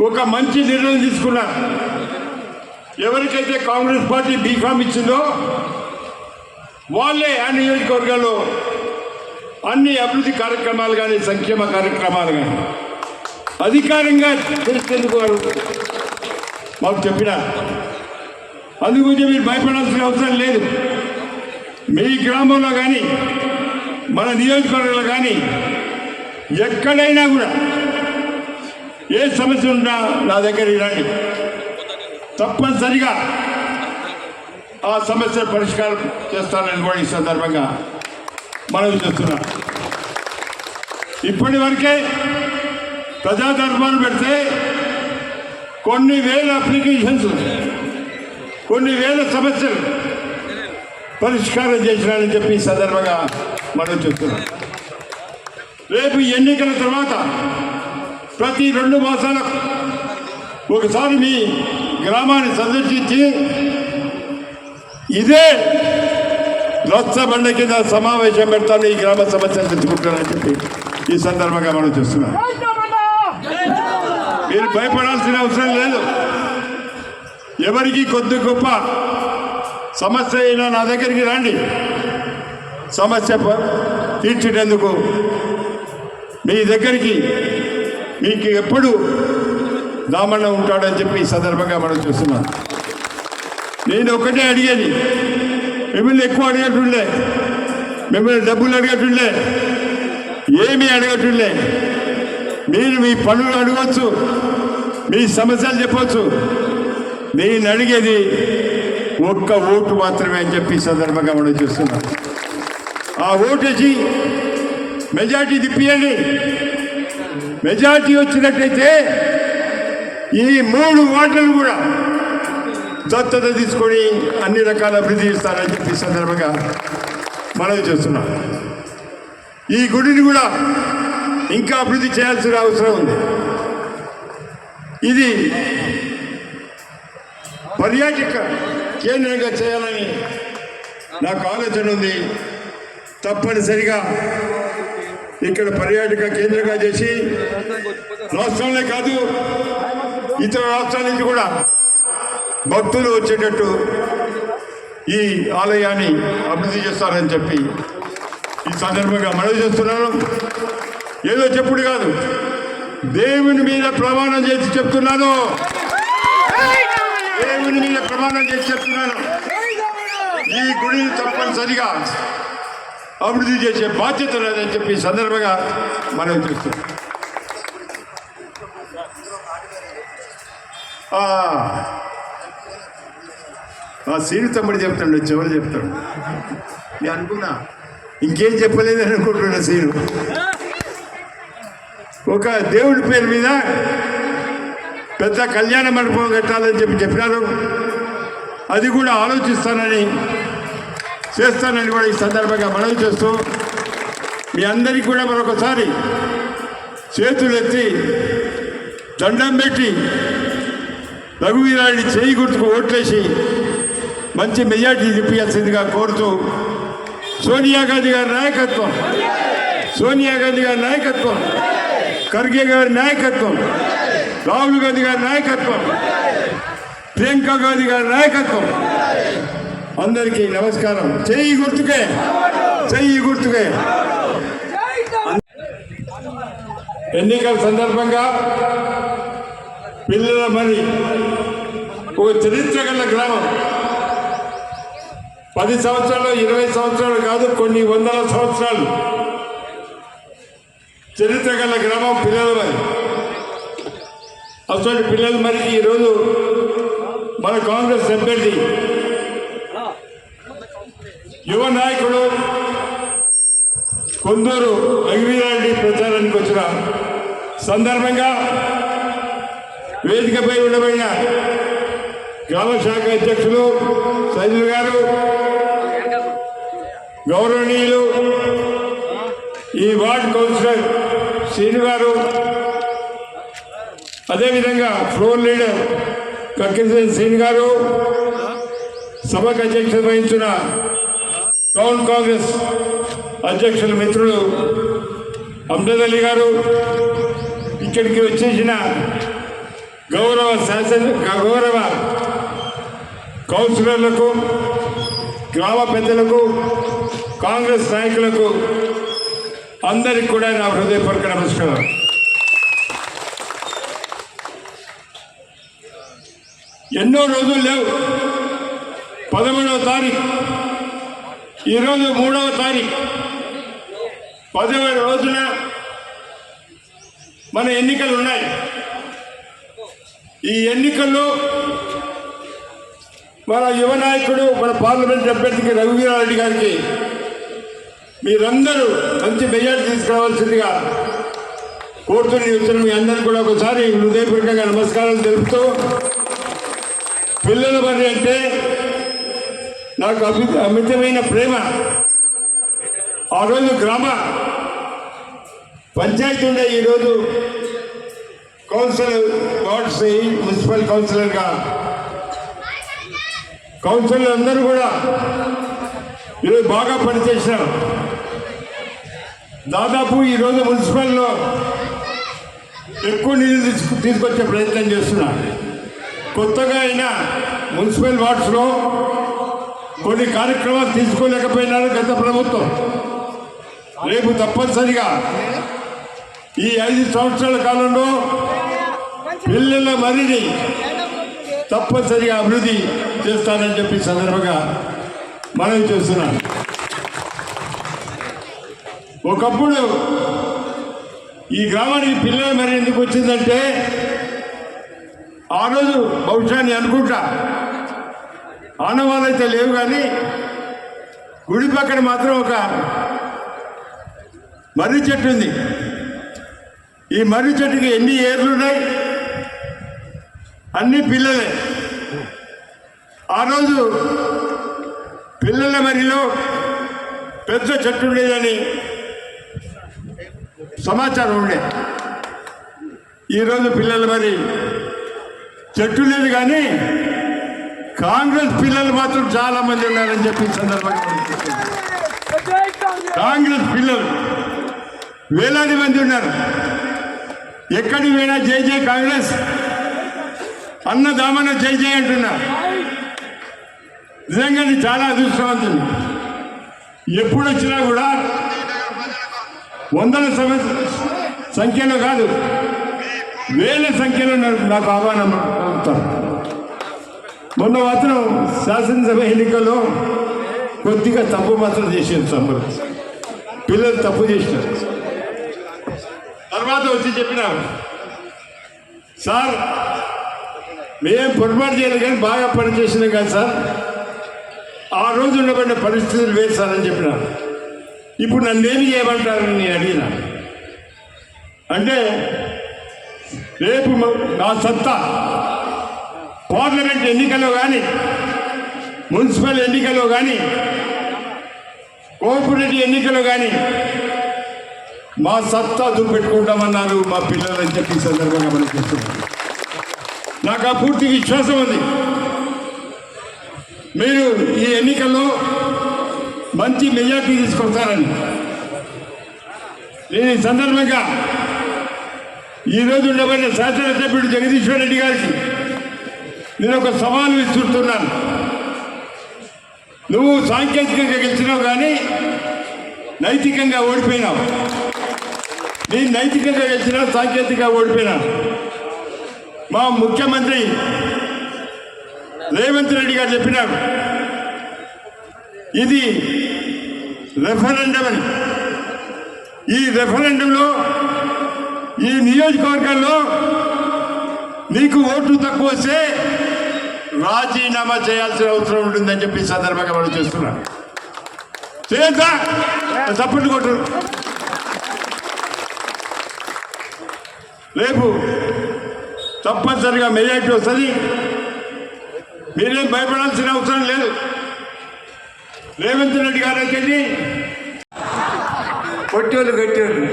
ఒక మంచి నిర్ణయం తీసుకున్నారు ఎవరికైతే కాంగ్రెస్ పార్టీ బీఫామ్ ఇచ్చిందో వాళ్ళే ఆ నియోజకవర్గాల్లో అన్ని అభివృద్ధి కార్యక్రమాలు కానీ సంక్షేమ కార్యక్రమాలు కానీ అధికారంగా తెలిసేందుకు వారు మాకు చెప్పినారు అందుగురించి మీరు భయపడాల్సిన అవసరం లేదు. మీ గ్రామంలో కానీ మన నియోజకవర్గంలో కానీ ఎక్కడైనా కూడా ఏ సమస్య ఉన్నా నా దగ్గరికి రండి తప్పనిసరిగా ఆ సమస్య పరిష్కారం చేస్తానని కూడా ఈ సందర్భంగా మనవి చేస్తున్నా. ఇప్పటి వరకే ప్రజాధర్మాలు పెడితే కొన్ని వేల అప్లికేషన్స్ కొన్ని వేల సమస్యలు పరిష్కారం చేసినారని చెప్పి ఈ సందర్భంగా మనం చెప్తున్నాం రేపు ఎన్నికల తర్వాత ప్రతి రెండు మాసాలకు ఒకసారి మీ గ్రామాన్ని సందర్శించి ఇదే రచ్చబండ కింద సమావేశం పెడతాను. ఈ గ్రామ సమస్యలు తెచ్చుకుంటానని చెప్పి ఈ సందర్భంగా మనం చూస్తున్నాం. మీరు భయపడాల్సిన అవసరం లేదు. ఎవరికి కొద్ది గొప్ప సమస్య అయినా నా దగ్గరికి రండి. సమస్య తీర్చేటందుకు మీ దగ్గరికి మీకు ఎప్పుడు దామన్న ఉంటాడని చెప్పి ఈ సందర్భంగా మనం చూస్తున్నాం. నేను ఒకటే అడిగేది మిమ్మల్ని ఎక్కువ అడిగేటుండే మిమ్మల్ని డబ్బులు అడగటుండే ఏమీ అడగటుండే మీరు మీ పనులు అడగవచ్చు మీ సమస్యలు చెప్పవచ్చు నేను అడిగేది ఒక్క ఓటు మాత్రమే అని చెప్పి సందర్భంగా మనం చూస్తున్నాం. ఆ ఓటు వచ్చి మెజార్టీ తిప్పియండి. మెజార్టీ వచ్చినట్లయితే ఈ మూడు ఓట్లను కూడా దత్తత తీసుకొని అన్ని రకాల అభివృద్ధి ఇస్తారని చెప్పి సందర్భంగా మనవి చేస్తున్నాం. ఈ గుడిని కూడా ఇంకా అభివృద్ధి చేయాల్సిన అవసరం ఉంది. ఇది పర్యాటక కేంద్రంగా చేయాలని నాకు ఆలోచన ఉంది. తప్పనిసరిగా ఇక్కడ పర్యాటక కేంద్రంగా చేసి రాష్ట్రంలో కాదు ఇతర రాష్ట్రాల నుంచి కూడా భక్తులు వచ్చేటట్టు ఈ ఆలయాన్ని అభివృద్ధి చేస్తారని చెప్పి ఈ సందర్భంగా మనవి చేస్తున్నాను. ఏదో చెప్పుడు కాదు దేవుని మీద ప్రమాణం చేసి చెప్తున్నాను. దేవుని మీద ప్రమాణం చేసి చెప్తున్నాను. ఈ గుడిని తప్పనిసరిగా అభివృద్ధి చేసే బాధ్యత లేదని చెప్పి సందర్భంగా మనం చూస్తున్నాం. ఆ, ఆ సీని తమ్ముడు చెప్తాడు చివరి చెప్తాడు. నేను అనుకున్నా? ఇంకేం చెప్పలేదు అనుకుంటున్నా సీను. ఒక దేవుడి పేరు మీద పెద్ద కళ్యాణ మండపం కట్టాలని చెప్పి చెప్పినారు. అది కూడా ఆలోచిస్తానని చేస్తానని కూడా ఈ సందర్భంగా మనవి చేస్తూ మీ అందరికీ కూడా మరొకసారి చేతులు ఎత్తి దండం పెట్టి రఘువీరాన్ని చేయి గుర్తుకు ఓట్లేసి మంచి మెజార్టీ తిప్పించాల్సిందిగా కోరుతూ సోనియా గాంధీ గారి నాయకత్వం సోనియా గాంధీ గారి నాయకత్వం ఖర్గే గారి నాయకత్వం రాహుల్ గాంధీ గారి నాయకత్వం ప్రియాంక గాంధీ గారి నాయకత్వం. అందరికీ నమస్కారం. చెయ్యి గుర్తుకే. చెయ్యి గుర్తుకే. ఎన్నికల సందర్భంగా పిల్లల మరి ఒక చరిత్ర గల గ్రామం. పది సంవత్సరాలు ఇరవై సంవత్సరాలు కాదు కొన్ని వందల సంవత్సరాలు చరిత్ర గల గ్రామం పిల్లల మరి అటువంటి పిల్లల మరికి ఈరోజు మన కాంగ్రెస్ అభ్యర్థి యువ నాయకుడు కొందూరు రఘువీరారెడ్డి ప్రచారానికి వచ్చిన సందర్భంగా వేదికపై ఉండబడిన గ్రామ శాఖ అధ్యక్షులు సైదులు గారు గౌరవనీయులు ఈ వార్డ్ కౌన్సిలర్ శ్రీను గారు అదేవిధంగా ఫ్లోర్ లీడర్ కక్కిరిసేని శ్రీను గారు సభకు అధ్యక్షత వహించిన టౌన్ కాంగ్రెస్ అధ్యక్షుల మిత్రులు అమ్జద్ అలీ గారు ఇక్కడికి వచ్చేసిన గౌరవ శాసన గౌరవ కౌన్సిలర్లకు గ్రామ పెద్దలకు కాంగ్రెస్ నాయకులకు అందరికి కూడా నా హృదయపూర్వక నమస్కారం. ఎన్నో రోజులు లేవు. పదమూడవ తారీఖు ఈరోజు మూడవ తారీఖు. పదమూడు రోజున మన ఎన్నికలు ఉన్నాయి. ఈ ఎన్నికల్లో మన యువ నాయకుడు మన పార్లమెంట్ అభ్యర్థికి రఘువీరారెడ్డి గారికి మీరందరూ మంచి మెజార్టీ తీసుకురావాల్సిందిగా కోరుతున్న వచ్చిన మీ అందరికీ కూడా ఒకసారి హృదయపూర్వకంగా నమస్కారాలు తెలుపుతూ పిల్లల మరి అంటే నాకు అభి అమితమైన ప్రేమ. ఆ రోజు గ్రామ పంచాయతీ ఉండే ఈరోజు కౌన్సిల్ వార్డ్స్ మున్సిపల్ కౌన్సిలర్గా కౌన్సిలర్ అందరూ కూడా ఈరోజు బాగా పనిచేసినారు దాదాపు ఈరోజు మున్సిపల్లో ఎక్కువ నిధులు తీసుకు తీసుకొచ్చే ప్రయత్నం చేస్తున్నారు. కొత్తగా అయినా మున్సిపల్ వార్డ్స్లో కొన్ని కార్యక్రమాలు తీసుకోలేకపోయినారు గత ప్రభుత్వం. రేపు తప్పనిసరిగా ఈ ఐదు సంవత్సరాల కాలంలో పిల్లల మరిని తప్పనిసరిగా అభివృద్ధి చేస్తానని చెప్పి సందర్భంగా మనవి చేస్తున్నాను. ఒకప్పుడు ఈ గ్రామానికి పిల్లల మరి ఎందుకు వచ్చిందంటే ఆ రోజు బహుశా అనుకుంటా. ఆనవాళ్ళు అయితే లేవు కానీ గుడి పక్కన మాత్రం ఒక మర్రి చెట్టు ఉంది. ఈ మర్రి చెట్టుకి ఎన్ని ఏర్లు ఉన్నాయి అన్ని పిల్లలే. ఆ రోజు పిల్లల మరిలో పెద్ద చెట్టు ఉండేదని సమాచారం ఉండే. ఈరోజు పిల్లల మరి చెట్టు లేదు కానీ కాంగ్రెస్ పిల్లలు మాత్రం చాలా మంది ఉన్నారని చెప్పి సందర్భంగా కాంగ్రెస్ పిల్లలు వేలాది మంది ఉన్నారు. ఎక్కడి పోయినా జై జై కాంగ్రెస్? అన్నదామన జై జై అంటున్నారు. నిజంగా చాలా అదృష్టవంతులు. ఎప్పుడు వచ్చినా కూడా వందల సంవత్సర సంఖ్యలో కాదు వేల సంఖ్యలో నాకు ఆహ్వానం అవుతారు మొన్న మాత్రం శాసనసభ ఎన్నికల్లో కొద్దిగా తప్పు మాత్రం చేసారు తమ్ముడు పిల్లలు తప్పు చేసినారు. తర్వాత వచ్చి చెప్పినారు. సార్ మేం పొరపాటు చేయలేదు కానీ బాగా పనిచేసినాం కానీ సార్. ఆ రోజు ఉండబడిన పరిస్థితులు వేరు సార్ అని చెప్పినారు. ఇప్పుడు నన్ను ఏమి చేయమంటారని నేను అడిగిన. అంటే రేపు నా సత్తా పార్లమెంట్ ఎన్నికల్లో కానీ మున్సిపల్ ఎన్నికల్లో కానీ కోఆపరేటివ్ ఎన్నికల్లో కానీ మా సత్తా దుప్పెట్టుకుంటామన్నారు మా పిల్లలని చెప్పి సందర్భంగా మనం చూస్తున్నాం నాకు ఆ పూర్తి విశ్వాసం ఉంది. మీరు ఈ ఎన్నికల్లో మంచి మెజార్టీ తీసుకొస్తారని. నేను ఈ సందర్భంగా ఈరోజు ఉండబడిన శాసనసభ్యుడు జగదీశ్వర్ రెడ్డి గారికి నేను ఒక సవాలు విసురుతున్నాను. నువ్వు సాంకేతికంగా గెలిచినావు కానీ నైతికంగా ఓడిపోయినావు. నేను నైతికంగా గెలిచినా సాంకేతికంగా ఓడిపోయినా మా ముఖ్యమంత్రి రేవంత్ రెడ్డి గారు చెప్పినారు. ఇది రెఫరెండం అని ఈ రెఫరెండంలో ఈ నియోజకవర్గంలో నీకు ఓట్లు తక్కువ వస్తే రాజీనామా చేయాల్సిన అవసరం ఉంటుందని చెప్పి సందర్భంగా మనం చేస్తున్నాం. చేద్దా తప్పట్టు కొట్టు. రేపు తప్పనిసరిగా మెజార్టీ వస్తుంది. మీరేం భయపడాల్సిన అవసరం లేదు. రేవంత్ రెడ్డి గారు అయితే కొట్టేళ్ళు కట్టేళ్ళు